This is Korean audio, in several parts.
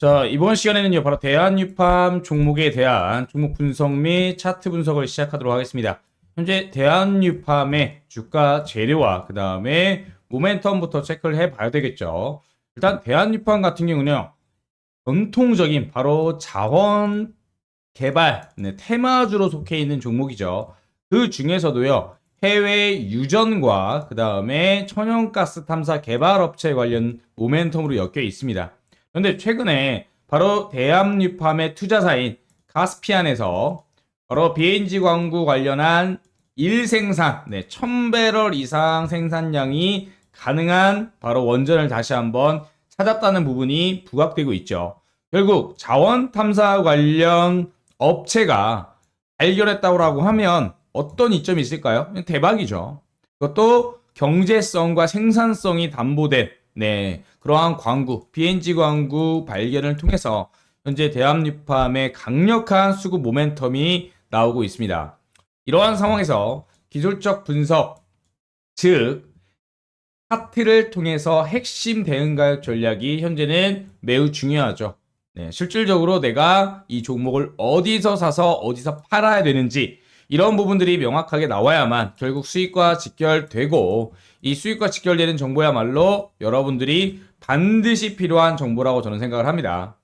자, 이번 시간에는요, 바로 대한유팜 종목에 대한 종목 분석 및 차트 분석을 시작하도록 하겠습니다. 현재 대한유팜의 주가 재료와 그 다음에 모멘텀부터 체크를 해 봐야 되겠죠. 일단 대한유팜 같은 경우는요, 전통적인 바로 자원 개발, 네, 테마주로 속해 있는 종목이죠. 그 중에서도요, 해외 유전과 그 다음에 천연가스 탐사 개발 업체 관련 모멘텀으로 엮여 있습니다. 그런데 최근에 바로 대암유팜의 투자사인 가스피안에서 바로 BNG 광구 관련한 일생산, 네, 1000배럴 이상 생산량이 가능한 바로 원전을 다시 한번 찾았다는 부분이 부각되고 있죠. 결국 자원 탐사 관련 업체가 발견했다고 하면 어떤 이점이 있을까요? 대박이죠. 그것도 경제성과 생산성이 담보된 네, 그러한 광구, BNG 광구 발견을 통해서 현재 대한유팜의 강력한 수급 모멘텀이 나오고 있습니다. 이러한 상황에서 기술적 분석, 즉 차트를 통해서 핵심 대응 가격 전략이 현재는 매우 중요하죠. 네, 실질적으로 내가 이 종목을 어디서 사서 어디서 팔아야 되는지 이런 부분들이 명확하게 나와야만 결국 수익과 직결되고 이 수익과 직결되는 정보야말로 여러분들이 반드시 필요한 정보라고 저는 생각을 합니다.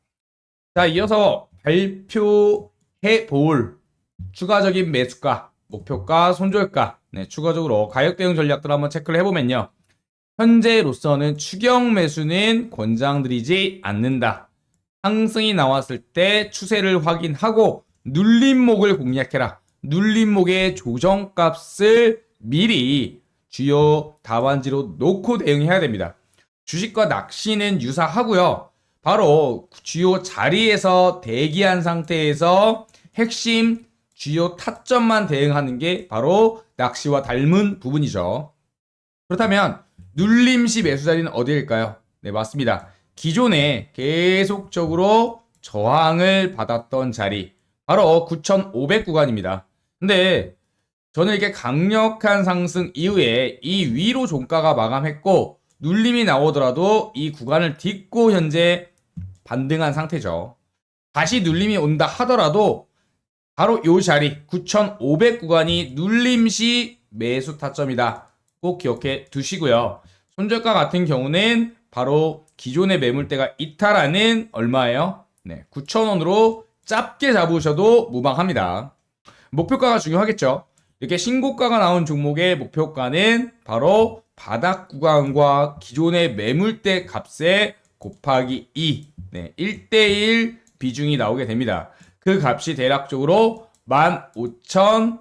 자, 이어서 발표해 볼 추가적인 매수가, 목표가, 손절가, 네, 추가적으로 가격 대응 전략들 한번 체크를 해보면요. 현재로서는 추경 매수는 권장드리지 않는다. 상승이 나왔을 때 추세를 확인하고 눌림목을 공략해라. 눌림목의 조정값을 미리 주요 답안지로 놓고 대응해야 됩니다. 주식과 낚시는 유사하고요. 바로 주요 자리에서 대기한 상태에서 핵심 주요 타점만 대응하는 게 바로 낚시와 닮은 부분이죠. 그렇다면 눌림시 매수 자리는 어디일까요? 네, 맞습니다. 기존에 계속적으로 저항을 받았던 자리 바로 9,500 구간입니다. 근데 저는 이렇게 강력한 상승 이후에 이 위로 종가가 마감했고 눌림이 나오더라도 이 구간을 딛고 현재 반등한 상태죠. 다시 눌림이 온다 하더라도 바로 이 자리 9,500 구간이 눌림 시 매수 타점이다. 꼭 기억해 두시고요. 손절가 같은 경우는 바로 기존의 매물대가 이탈하는 얼마예요? 네, 9,000원으로 짧게 잡으셔도 무방합니다. 목표가가 중요하겠죠. 이렇게 신고가가 나온 종목의 목표가는 바로 바닥 구간과 기존의 매물대 값에 곱하기 2, 네, 1대1 비중이 나오게 됩니다. 그 값이 대략적으로 15,000이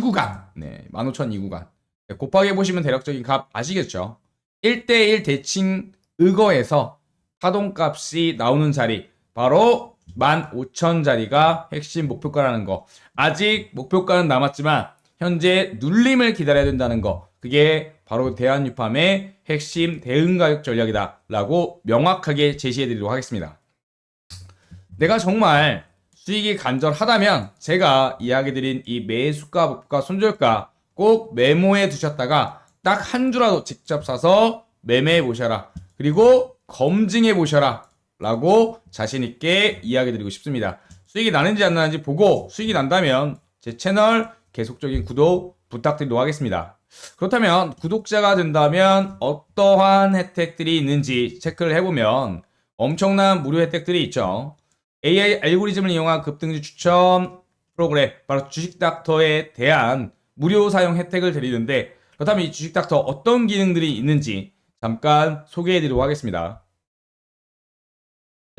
구간, 네, 15,000이 구간. 네, 곱하기 해보시면 대략적인 값 아시겠죠? 1대1 대칭 의거에서 파동값이 나오는 자리, 바로 15,000자리가 핵심 목표가라는 거. 아직 목표가는 남았지만 현재 눌림을 기다려야 된다는 거. 그게 바로 대한유팜의 핵심 대응 가격 전략이다. 라고 명확하게 제시해 드리도록 하겠습니다. 내가 정말 수익이 간절하다면 제가 이야기 드린 이 매수가, 목표가, 손절가 꼭 메모해 두셨다가 딱 한 주라도 직접 사서 매매해 보셔라. 그리고 검증해 보셔라. 라고 자신있게 이야기 드리고 싶습니다. 수익이 나는지 안 나는지 보고 수익이 난다면 제 채널 계속적인 구독 부탁드리도록 하겠습니다. 그렇다면 구독자가 된다면 어떠한 혜택들이 있는지 체크를 해보면 엄청난 무료 혜택들이 있죠. AI 알고리즘을 이용한 급등주 추천 프로그램, 바로 주식닥터에 대한 무료 사용 혜택을 드리는데 그렇다면 이 주식닥터 어떤 기능들이 있는지 잠깐 소개해드리도록 하겠습니다.